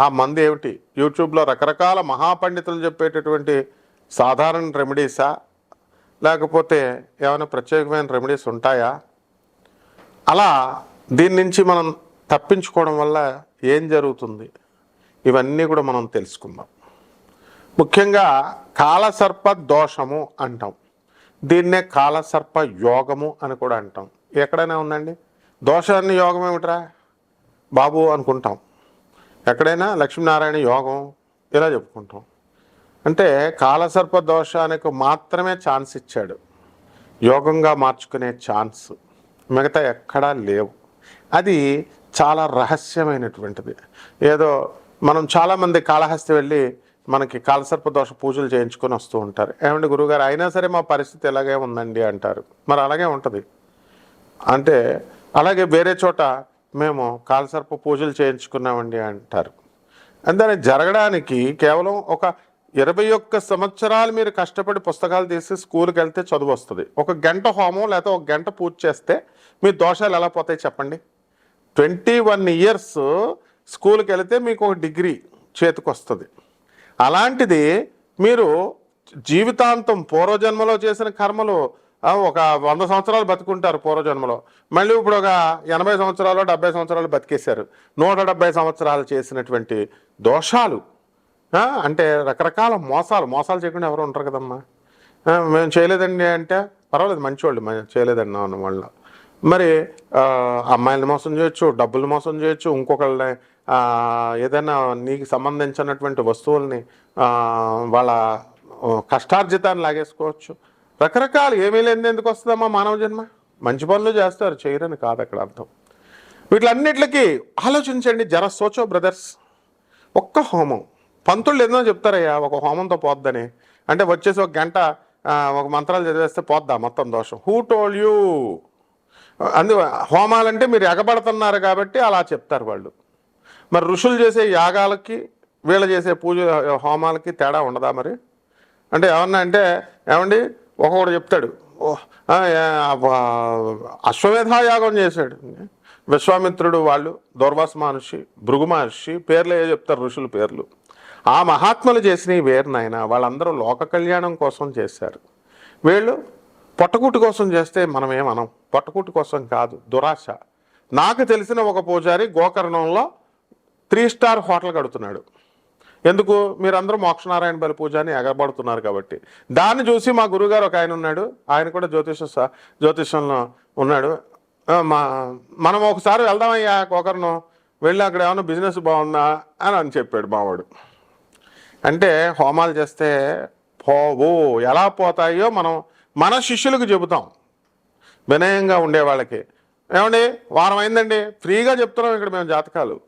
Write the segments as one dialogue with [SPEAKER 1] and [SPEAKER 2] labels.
[SPEAKER 1] ఆ మందు ఏమిటి? యూట్యూబ్లో రకరకాల మహాపండితులు చెప్పేటటువంటి సాధారణ రెమెడీసా? లేకపోతే ఏమైనా ప్రత్యేకమైన రెమెడీస్ ఉంటాయా? అలా దీని నుంచి మనం తప్పించుకోవడం వల్ల ఏం జరుగుతుంది? ఇవన్నీ కూడా మనం తెలుసుకుందాం. ముఖ్యంగా కాలసర్ప దోషము అంటాం. దీన్నే కాలసర్ప యోగము అని కూడా అంటాం. ఎక్కడైనా ఉందండి? దోషాన్ని యోగం ఏమిట్రా? బాబు అనుకుంటాం. ఎక్కడైనా లక్ష్మీనారాయణ యోగం ఇలా చెప్పుకుంటాం. అంటే కాలసర్ప దోషానికి మాత్రమే ఛాన్స్ ఇచ్చాడు. యోగంగా మార్చుకునే ఛాన్స్ మిగతా ఎక్కడా లేవు. అది చాలా రహస్యమైనటువంటిది. ఏదో మనం చాలామంది కాళహస్తి వెళ్ళి మనకి కాలసర్ప దోష పూజలు చేయించుకొని వస్తూ ఉంటారు. ఏమంటే గురువుగారు అయినా సరే మా పరిస్థితి ఇలాగే ఉందండి అంటారు. మరి అలాగే ఉంటుంది. అంటే అలాగే వేరే చోట మేము కాలసర్ప పూజలు చేయించుకున్నామండి అంటారు. అందుకని జరగడానికి కేవలం ఒక ఇరవై ఒక్క సంవత్సరాలు మీరు కష్టపడి పుస్తకాలు తీసి స్కూల్కి వెళ్తే చదువు వస్తుంది. ఒక గంట హోమం లేకపోతే ఒక గంట పూజ చేస్తే మీ దోషాలు ఎలా పోతాయి చెప్పండి? ట్వంటీ వన్ ఇయర్స్ స్కూల్కి వెళితే మీకు ఒక డిగ్రీ చేతికి వస్తుంది. అలాంటిది మీరు జీవితాంతం పూర్వజన్మలో చేసిన కర్మలు ఒక వంద సంవత్సరాలు బతుకుంటారు పూర్వజన్మలో. మళ్ళీ ఇప్పుడు ఒక ఎనభై సంవత్సరాలు డెబ్బై సంవత్సరాలు బతికేశారు. నూట డెబ్బై సంవత్సరాలు చేసినటువంటి దోషాలు అంటే రకరకాల మోసాలు. మోసాలు చేయకుండా ఎవరు ఉంటారు కదమ్మా? మేము చేయలేదండి అంటే పర్వాలేదు మంచివాళ్ళు చేయలేదండి అన్న వాళ్ళ మరి అమ్మాయిలను మోసం చేయొచ్చు డబ్బులు మోసం చేయొచ్చు ఇంకొకళ్ళని ఏదైనా నీకు సంబంధించినటువంటి వస్తువుల్ని వాళ్ళ కష్టార్జితాన్ని లాగేసుకోవచ్చు. రకరకాలు ఏమీ లేనిది ఎందుకు వస్తుందమ్మా మానవ జన్మ? మంచి పనులు చేస్తారు చేయరని కాదు అక్కడ అర్థం. వీటిలన్నిటికీ ఆలోచించండి జర సోచో బ్రదర్స్. ఒక్క హోమం. పంతులు ఎన్నో చెప్తారయ్యా ఒక హోమంతో పోద్దని. అంటే వచ్చేసి ఒక గంట ఒక మంత్రాలు చదివేస్తే పోద్దా మొత్తం దోషం? హూ టోల్ యూ అందు హోమాలంటే మీరు ఎగబడుతున్నారు కాబట్టి అలా చెప్తారు వాళ్ళు. మరి ఋషులు చేసే యాగాలకి వీళ్ళు చేసే పూజ హోమాలకి తేడా ఉండదా మరి? అంటే ఏమన్నా అంటే ఏమండి? ఒకడు చెప్తాడు అశ్వమేధాయాగం చేశాడు. విశ్వామిత్రుడు వాళ్ళు దూర్వాస మహర్షి భృగు మహర్షి పేర్లు ఏ చెప్తారు ఋషుల పేర్లు. ఆ మహాత్ములు చేసినవి వేరు నాయన వాళ్ళందరూ లోక కళ్యాణం కోసం చేశారు. వీళ్ళు పొట్టకూటి కోసం చేస్తే మనం పొట్టకూటి కోసం కాదు దురాశ. నాకు తెలిసిన ఒక పూజారి గోకర్ణంలో త్రీ స్టార్ హోటల్ కడుతున్నాడు. ఎందుకు? మీరందరూ మోక్షనారాయణ బలి పూజ అని ఎగబడుతున్నారు కాబట్టి. దాన్ని చూసి మా గురుగారు ఒక ఆయన ఉన్నాడు. ఆయన కూడా జ్యోతిష జ్యోతిషంలో ఉన్నాడు. మా మనం ఒకసారి వెళ్దామయ్యా ఒకరిను వెళ్ళి అక్కడ ఏమైనా బిజినెస్ బాగుందా అని అని చెప్పాడు మావాడు. అంటే హోమాలు చేస్తే పోవు. ఎలా పోతాయో మనం మన శిష్యులకు చెబుతాం. వినయంగా ఉండే వాళ్ళకి. ఏమండి? వారం అయిందండి. ఫ్రీగా చెప్తున్నాం ఇక్కడ మేము జాతకాలు.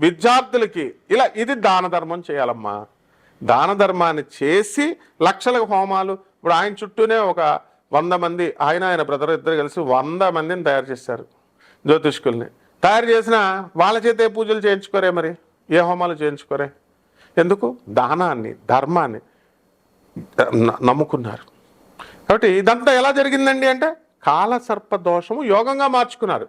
[SPEAKER 1] విద్యార్థులకి ఇలా ఇది దాన ధర్మం చేయాలమ్మా. దాన ధర్మాన్ని చేసి లక్షల హోమాలు. ఇప్పుడు ఆయన చుట్టూనే ఒక వంద మంది ఆయన ఆయన బ్రదర్ ఇద్దరు కలిసి వంద మందిని తయారు చేశారు జ్యోతిష్కుల్ని. తయారు చేసిన వాళ్ళ చేతే పూజలు చేయించుకోరే మరి? ఏ హోమాలు చేయించుకోరే? ఎందుకు? దానాన్ని ధర్మాన్ని నమ్ముకున్నారు. కాబట్టి ఇదంతా ఎలా జరిగిందండి అంటే కాలసర్ప దోషము యోగంగా మార్చుకున్నారు.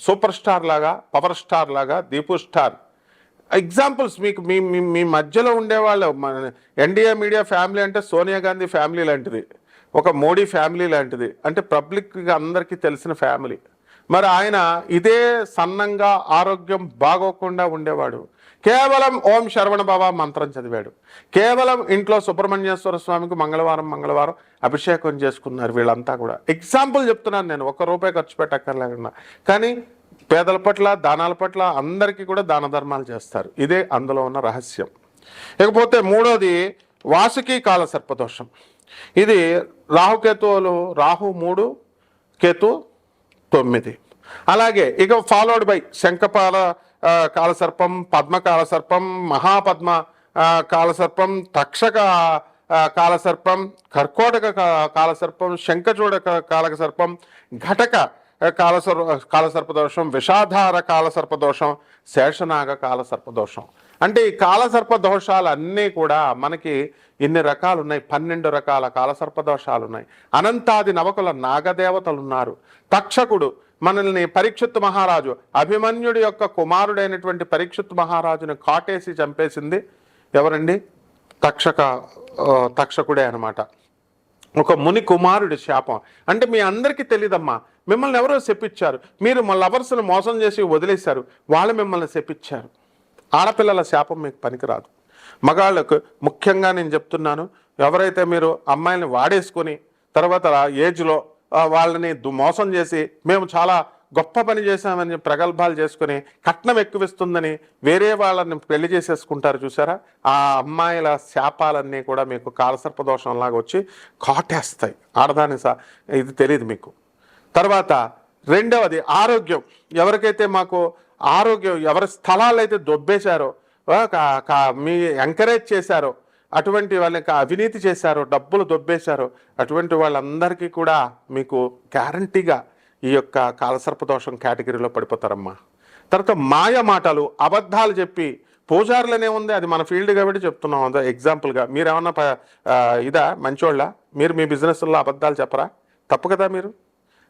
[SPEAKER 1] సూపర్ స్టార్ లాగా పవర్ స్టార్ లాగా దీపు స్టార్. ఎగ్జాంపుల్స్ మీకు మీ మీ మధ్యలో ఉండేవాళ్ళు మన ఎన్డీఏ మీడియా ఫ్యామిలీ అంటే సోనియా గాంధీ ఫ్యామిలీ లాంటిది. ఒక మోడీ ఫ్యామిలీ లాంటిది. అంటే పబ్లిక్గా అందరికీ తెలిసిన ఫ్యామిలీ. మరి ఆయన ఇదే సన్నంగా ఆరోగ్యం బాగోకుండా ఉండేవాడు. కేవలం ఓం శరవణ బాబా మంత్రం చదివాడు. కేవలం ఇంట్లో సుబ్రహ్మణ్యేశ్వర స్వామికి మంగళవారం మంగళవారం అభిషేకం చేసుకున్నారు వీళ్ళంతా కూడా. ఎగ్జాంపుల్ చెప్తున్నాను నేను ఒక్క రూపాయి ఖర్చు పెట్టక్కర్లేకుండా. కానీ పేదల పట్ల దానాల పట్ల అందరికీ కూడా దాన ధర్మాలు చేస్తారు. ఇదే అందులో ఉన్న రహస్యం. ఇకపోతే మూడోది వాసుకి కాల సర్పదోషం. ఇది రాహుకేతువులు రాహు మూడు కేతు తొమ్మిది. అలాగే ఇక ఫాలోడ్ బై శంఖపాల కాలసర్పం పద్మ కాలసర్పం మహాపద్మ కాలసర్పం తక్షక కాలసర్పం కర్కోటక కాలసర్పం శంఖచూడ కాలక సర్పం ఘటక కాలసర్ కాలసర్పదోషం విషాధార కాలసర్పదోషం శేషనాగ కాలసర్పదోషం. అంటే ఈ కాలసర్ప అన్నీ కూడా మనకి ఇన్ని రకాలు ఉన్నాయి పన్నెండు రకాల కాలసర్పదోషాలు ఉన్నాయి అనంతాది నవకుల నాగదేవతలు ఉన్నారు తక్షకుడు మనల్ని పరీక్షిత్ మహారాజు అభిమన్యుడి యొక్క కుమారుడైనటువంటి పరీక్షిత్ మహారాజుని కాటేసి చంపేసింది ఎవరండి? తక్షక తక్షకుడే అనమాట ఒక ముని కుమారుడి శాపం. అంటే మీ అందరికీ తెలియదమ్మా మిమ్మల్ని ఎవరో శపించారు. మీరు మా లవర్స్ను మోసం చేసి వదిలేశారు. వాళ్ళు మిమ్మల్ని శపించారు. ఆడపిల్లల శాపం మీకు పనికిరాదు. మగాళ్ళకు ముఖ్యంగా నేను చెప్తున్నాను ఎవరైతే మీరు అమ్మాయిని వాడేసుకొని తర్వాత ఏజ్లో వాళ్ళని మోసం చేసి మేము చాలా గొప్ప పని చేశామని ప్రగల్భాలు చేసుకుని కట్నం ఎక్కువిస్తుందని వేరే వాళ్ళని పెళ్ళి చేసేసుకుంటారు చూసారా? ఆ అమ్మాయిల శాపాలన్నీ కూడా మీకు కాలసర్పదోషంలాగా వచ్చి కాటేస్తాయి. ఆడదాని సా ఇది తెలియదు మీకు. తర్వాత రెండవది ఆరోగ్యం. ఎవరికైతే మాకు ఆరోగ్యం ఎవరి స్థలాలు అయితే దొబ్బేశారో కా- కా- మీ ఎంకరేజ్ చేశారో అటువంటి వాళ్ళకి అవినీతి చేశారో డబ్బులు దొబ్బేశారో అటువంటి వాళ్ళందరికీ కూడా మీకు గ్యారంటీగా ఈ యొక్క కాలసర్పదోషం కేటగిరీలో పడిపోతారమ్మా. తర్వాత మాయ మాటలు అబద్ధాలు చెప్పి పూజారులనే ఉంది అది మన ఫీల్డ్ కాబట్టి చెప్తున్నాం. అదే ఎగ్జాంపుల్గా మీరు ఏమన్నా ప- ఇదా మంచోళ్ళ? మీరు మీ బిజినెస్లో అబద్ధాలు చెప్పరా? తప్పు కదా మీరు?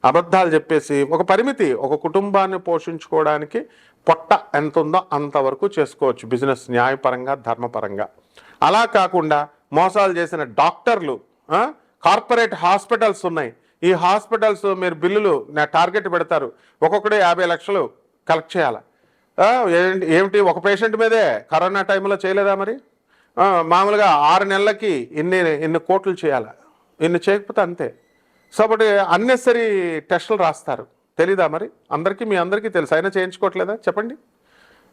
[SPEAKER 1] అబద్ధాలు చెప్పేసి ఒక పరిమితి ఒక కుటుంబాన్ని పోషించుకోవడానికి పొట్ట ఎంత ఉందో అంతవరకు చేసుకోవచ్చు బిజినెస్ న్యాయపరంగా ధర్మపరంగా. అలా కాకుండా మోసాలు చేసిన డాక్టర్లు కార్పొరేట్ హాస్పిటల్స్ ఉన్నాయి. ఈ హాస్పిటల్స్ మీరు బిల్లులు నా టార్గెట్ పెడతారు. ఒక్కొక్కడే యాభై లక్షలు కలెక్ట్ చేయాలి? ఏంటి ఏమిటి ఒక పేషెంట్ మీదే కరోనా టైంలో చేయలేదా మరి? మామూలుగా ఆరు నెలలకి ఇన్ని ఇన్ని కోట్లు చేయాలి? ఇన్ని చేయకపోతే అంతే. సో బట్ అన్నెసరీ టెస్టులు రాస్తారు. తెలీదా మరి? అందరికీ మీ అందరికీ తెలుసు. అయినా చేయించుకోవట్లేదా? చెప్పండి.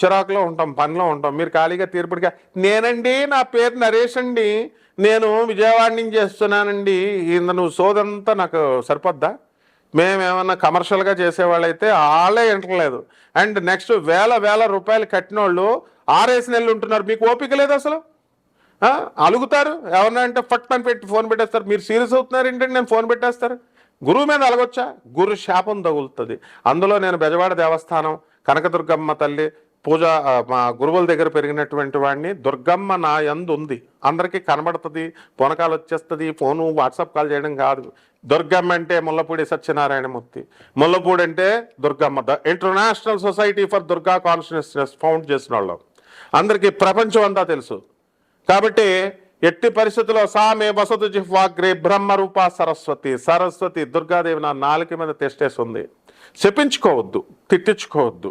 [SPEAKER 1] చిరాకులో ఉంటాం పనిలో ఉంటాం. మీరు ఖాళీగా తీర్పుడిగా నేనండి నా పేరు నరేష్ అండి. నేను విజయవాడ నుంచి చేస్తున్నానండి. ఇంత నువ్వు సోదంతా నాకు సరిపోద్దా? మేమేమన్నా కమర్షియల్గా చేసేవాళ్ళైతే వాళ్ళే వింటలేదు అండ్ నెక్స్ట్ వేల వేల రూపాయలు కట్టిన వాళ్ళు ఆరేసి నెలలు ఉంటున్నారు. మీకు ఓపిక లేదు అసలు? అలుగుతారు? ఎవరన్నా అంటే ఫట్ పని పెట్టి ఫోన్ పెట్టేస్తారు. మీరు సీరియస్ అవుతున్నారు ఏంటంటే నేను ఫోన్ పెట్టేస్తారు. గురువు మీద అలగొచ్చా? గురు శాపం తగులుతుంది. అందులో నేను బెజవాడ దేవస్థానం కనకదుర్గమ్మ తల్లి పూజ మా గురువుల దగ్గర పెరిగినటువంటి వాడిని దుర్గమ్మ నా యందు ఉంది. అందరికీ కనబడుతుంది పొనకాలు వచ్చేస్తుంది ఫోను వాట్సాప్ కాల్ చేయడం కాదు. దుర్గమ్మ అంటే ముల్లపూడి సత్యనారాయణమూర్తి. ముల్లపూడి అంటే Durgamma. The international society for Durga consciousness found చేసిన వాళ్ళం. అందరికీ ప్రపంచం అంతా తెలుసు. కాబట్టి ఎట్టి పరిస్థితుల్లో సామే వసతు జిహ్వాగ్రే బ్రహ్మరూప సరస్వతి సరస్వతి దుర్గాదేవి నా నాలుక మీద తెష్టేస్తుంది చెప్పించుకోవద్దు తిట్టించుకోవద్దు.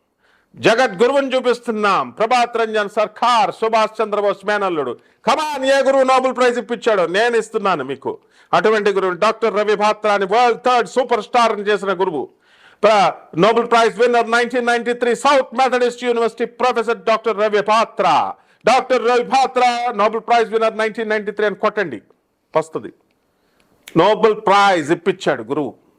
[SPEAKER 1] జగద్గురువుని చూపిస్తున్నాం. ప్రభాత్ రంజన్ సర్కార్ సుభాష్ చంద్రబోస్ మేనల్లుడు. కమాన్ ఏ గురువు నోబెల్ ప్రైజ్ ఇప్పించాడో నేను ఇస్తున్నాను మీకు. అటువంటి గురువు డాక్టర్ రవి భాత్రాని వరల్డ్ థర్డ్ సూపర్ స్టార్ చేసిన గురువు. Nobel prize winner nineteen ninety three south Methodist university professor doctor Ravi Batra doctor Ravi Batra Nobel prize winner nineteen ninety three అని కొట్టండి. వస్తుంది. నోబెల్ ప్రైజ్ ఇప్పించాడు గురువు.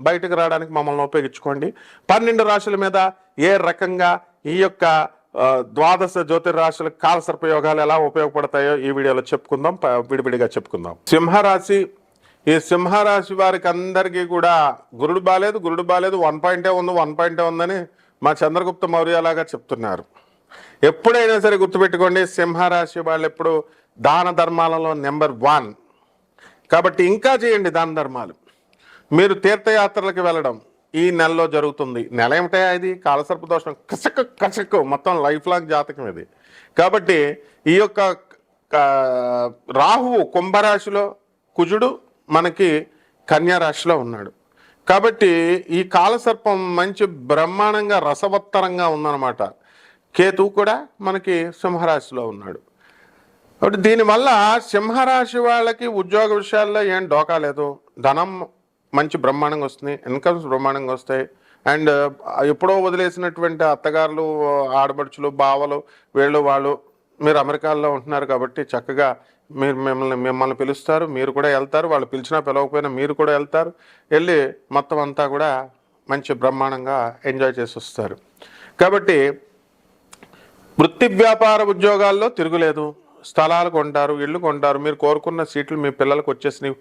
[SPEAKER 1] బయటకు రావడానికి మమ్మల్ని ఉపయోగించుకోండి. పన్నెండు రాశుల మీద ఏ రకంగా ఈ యొక్క ద్వాదశ జ్యోతిర్రాశుల కాల యోగాలు ఎలా ఉపయోగపడతాయో ఈ వీడియోలో చెప్పుకుందాం. ప- విడివిడిగా చెప్పుకుందాం. సింహరాశి ఈ సింహరాశి వారికి అందరికీ కూడా గురుడు బాలేదు గురుడు బాలేదు వన్ పాయింటే ఉంది వన్ పాయింటే ఉందని మా చంద్రగుప్త మౌర్య లాగా చెప్తున్నారు. ఎప్పుడైనా సరే గుర్తుపెట్టుకోండి సింహరాశి వాళ్ళు ఎప్పుడు దాన ధర్మాలలో నెంబర్ వన్. కాబట్టి ఇంకా చేయండి దాన ధర్మాలు. మీరు తీర్థయాత్రలకు వెళ్ళడం ఈ నెలలో జరుగుతుంది. నెల ఏమిటా ఇది? కాలసర్ప దోషం. కసక కసక్కు మొత్తం లైఫ్ లాంగ్ జాతకం ఇది. కాబట్టి ఈ యొక్క రాహువు కుంభరాశిలో కుజుడు మనకి కన్యారాశిలో ఉన్నాడు. కాబట్టి ఈ కాలసర్పం మంచి బ్రహ్మాండంగా రసవత్తరంగా ఉందన్నమాట. కేతువు కూడా మనకి సింహరాశిలో ఉన్నాడు. కాబట్టి దీనివల్ల సింహరాశి వాళ్ళకి ఉద్యోగ విషయాల్లో ఏం డోకా లేదు. ధనం మంచి బ్రహ్మాండంగా వస్తుంది ఇన్కమ్స్ బ్రహ్మాండంగా వస్తాయి. అండ్ ఎప్పుడో వదిలేసినటువంటి అత్తగారులు ఆడబడుచులు బావలు వీళ్ళు వాళ్ళు మీరు అమెరికాలో ఉంటున్నారు కాబట్టి చక్కగా మీరు మిమ్మల్ని మిమ్మల్ని పిలుస్తారు మీరు కూడా వెళ్తారు వాళ్ళు పిలిచినా పిలవకపోయినా మీరు కూడా వెళ్తారు వెళ్ళి మొత్తం అంతా కూడా మంచి బ్రహ్మాండంగా ఎంజాయ్ చేసి వస్తారు. కాబట్టి వృత్తి వ్యాపార ఉద్యోగాల్లో తిరుగులేదు స్థలాలు కొంటారు ఇళ్ళు కొంటారు మీరు కోరుకున్న సీట్లు మీ పిల్లలకు వచ్చేసినాయి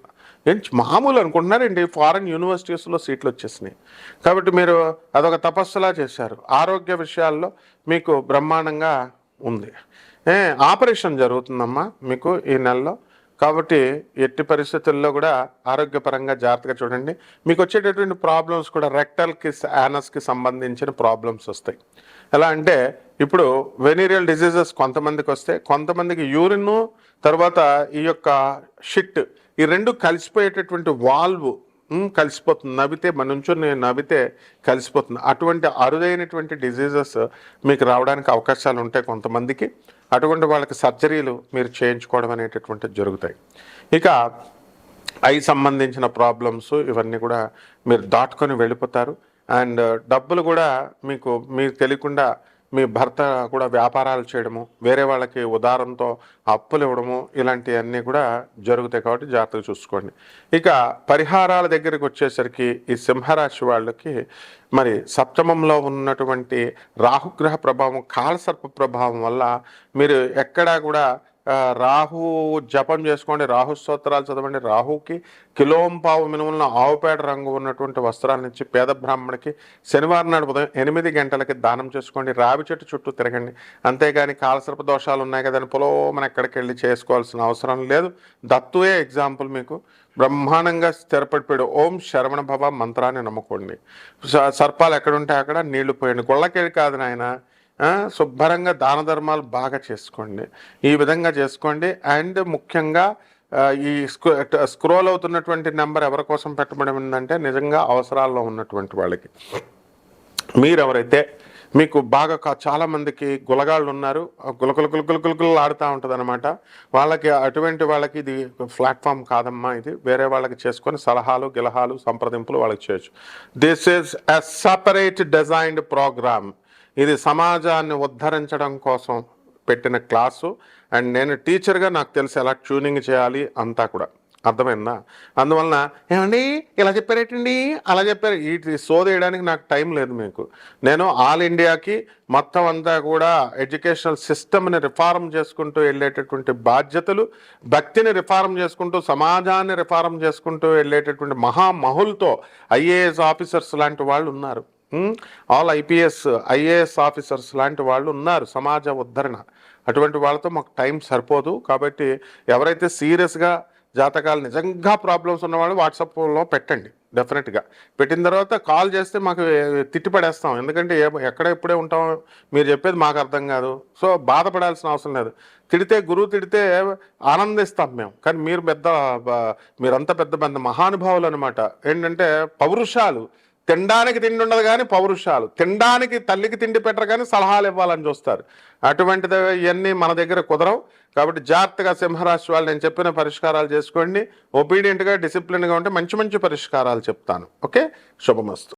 [SPEAKER 1] ఏంటి? మామూలు అనుకుంటున్నారండి. ఫారెన్ యూనివర్సిటీస్లో సీట్లు వచ్చేసినాయి. కాబట్టి మీరు అదొక తపస్సులా చేశారు. ఆరోగ్య విషయాల్లో మీకు బ్రహ్మాండంగా ఉంది. ఏ ఆపరేషన్ జరుగుతుందమ్మా మీకు ఈ నెలలో. కాబట్టి ఎట్టి పరిస్థితుల్లో కూడా ఆరోగ్యపరంగా జాగ్రత్తగా చూడండి. మీకు వచ్చేటటువంటి ప్రాబ్లమ్స్ కూడా రెక్టల్కి యానస్కి సంబంధించిన ప్రాబ్లమ్స్ వస్తాయి. ఎలా అంటే ఇప్పుడు వెనీరియల్ డిసీజెస్ కొంతమందికి వస్తే కొంతమందికి యూరిన్ తర్వాత ఈ యొక్క షిట్ ఈ రెండు కలిసిపోయేటటువంటి వాల్వ్ కలిసిపోతుంది. నవ్వితే మన నుంచి నవ్వితే కలిసిపోతుంది. అటువంటి అరుదైనటువంటి డిజీజెస్ మీకు రావడానికి అవకాశాలు ఉంటాయి కొంతమందికి. అటువంటి వాళ్ళకి సర్జరీలు మీరు చేయించుకోవడం అనేటటువంటిది జరుగుతాయి. ఇక ఐ సంబంధించిన ప్రాబ్లమ్స్ ఇవన్నీ కూడా మీరు దాటుకొని వెళ్ళిపోతారు. అండ్ డబ్బులు కూడా మీకు మీకు తెలియకుండా మీ భర్త కూడా వ్యాపారాలు చేయడము వేరే వాళ్ళకి ఉదారంతో అప్పులు ఇవ్వడము ఇలాంటివన్నీ కూడా జరుగుతాయి కాబట్టి జాగ్రత్తగా చూసుకోండి. ఇక పరిహారాల దగ్గరికి వచ్చేసరికి ఈ సింహరాశి వాళ్ళకి మరి సప్తమంలో ఉన్నటువంటి రాహుగ్రహ ప్రభావం కాలసర్ప ప్రభావం వల్ల మీరు ఎక్కడా కూడా రాహు జపం చేసుకోండి రాహు స్తోత్రాలు చదవండి. రాహుకి కిలోంపావు మినుములను ఆవుపేట రంగు ఉన్నటువంటి వస్త్రాలు ఇచ్చి పేద బ్రాహ్మణికి శనివారం నాడు ఉదయం ఎనిమిది గంటలకి దానం చేసుకోండి. రావి చెట్టు చుట్టూ తిరగండి. అంతేగాని కాలసర్ప దోషాలు ఉన్నాయి కదని పొలోమన ఎక్కడికి వెళ్ళి చేసుకోవాల్సిన అవసరం లేదు. దత్తువే ఎగ్జాంపుల్ మీకు. బ్రహ్మాండంగా స్థిరపడిపోయాడు. ఓం శరవణ భవ మంత్రాన్ని నమ్ముకోండి. స- సర్పాలు ఎక్కడుంటే అక్కడ నీళ్ళు పోయండి. గొళ్ళకెళ్ళి కాదు నాయన శుభ్రంగా దాన ధర్మాలు బాగా చేసుకోండి. ఈ విధంగా చేసుకోండి. అండ్ ముఖ్యంగా ఈ స్క్రో స్క్రోల్ అవుతున్నటువంటి నెంబర్ ఎవరి కోసం పెట్టబడి ఉందంటే నిజంగా అవసరాల్లో ఉన్నటువంటి వాళ్ళకి. మీరు ఎవరైతే మీకు బాగా కా- గులగాళ్ళు ఉన్నారు గులకులు గులకులు గులకులు ఆడుతూ ఉంటుంది అనమాట వాళ్ళకి అటువంటి వాళ్ళకి ఇది ప్లాట్ఫామ్ కాదమ్మా ఇది. వేరే వాళ్ళకి చేసుకొని సలహాలు గిలహాలు సంప్రదింపులు వాళ్ళకి చేయొచ్చు. This is a separate designed program ఇది సమాజాన్ని ఉద్ధరించడం కోసం పెట్టిన క్లాసు. అండ్ నేను టీచర్గా నాకు తెలిసి ఎలా ట్యూనింగ్ చేయాలి అంతా కూడా. అర్థమైందా? అందువలన ఏమండి? ఇలా చెప్పారేటండి? అలా చెప్పారు. ఈ సోదేయడానికి నాకు టైం లేదు మీకు. నేను ఆల్ ఇండియాకి మొత్తం అంతా కూడా ఎడ్యుకేషనల్ సిస్టమ్ని రిఫార్మ్ చేసుకుంటూ వెళ్ళేటటువంటి బాధ్యతలు భక్తిని రిఫార్మ్ చేసుకుంటూ సమాజాన్ని రిఫార్మ్ చేసుకుంటూ వెళ్ళేటటువంటి మహామహులతో ఐఏఎస్ ఆఫీసర్స్ లాంటి వాళ్ళు ఉన్నారు. ఆల్ ఐపీఎస్ ఐఏఎస్ ఆఫీసర్స్ లాంటి వాళ్ళు ఉన్నారు సమాజ ఉద్ధరణ. అటువంటి వాళ్ళతో మాకు టైం సరిపోదు. కాబట్టి ఎవరైతే సీరియస్గా జాతకాలు నిజంగా ప్రాబ్లమ్స్ ఉన్నవాళ్ళు వాట్సాప్లో పెట్టండి డెఫినెట్గా పెట్టిన తర్వాత కాల్ చేస్తే మాకు తిట్టిపడేస్తాం. ఎందుకంటే ఎక్కడ ఎప్పుడే ఉంటాం? మీరు చెప్పేది మాకు అర్థం కాదు. సో బాధపడాల్సిన అవసరం లేదు. తిడితే గురువు తిడితే ఆనందిస్తాం మేము. కానీ మీరు పెద్ద మీరంత మీరంతా పెద్ద పెద్ద మహానుభావులు అనమాట ఏంటంటే పౌరుషాలు. తినడానికి తిండి ఉండదు కానీ పౌరుషాలు. తినడానికి తల్లికి తిండి పెట్టరు కానీ సలహాలు ఇవ్వాలని చూస్తారు. అటువంటిది ఇవన్నీ మన దగ్గర కుదరవు. కాబట్టి జాగ్రత్తగా సింహరాశి వాళ్ళు నేను చెప్పిన పరిష్కారాలు చేసుకోండి. ఒబీడియంట్గా డిసిప్లిన్గా ఉంటే మంచి మంచి పరిష్కారాలు చెప్తాను. ఓకే శుభమస్తు.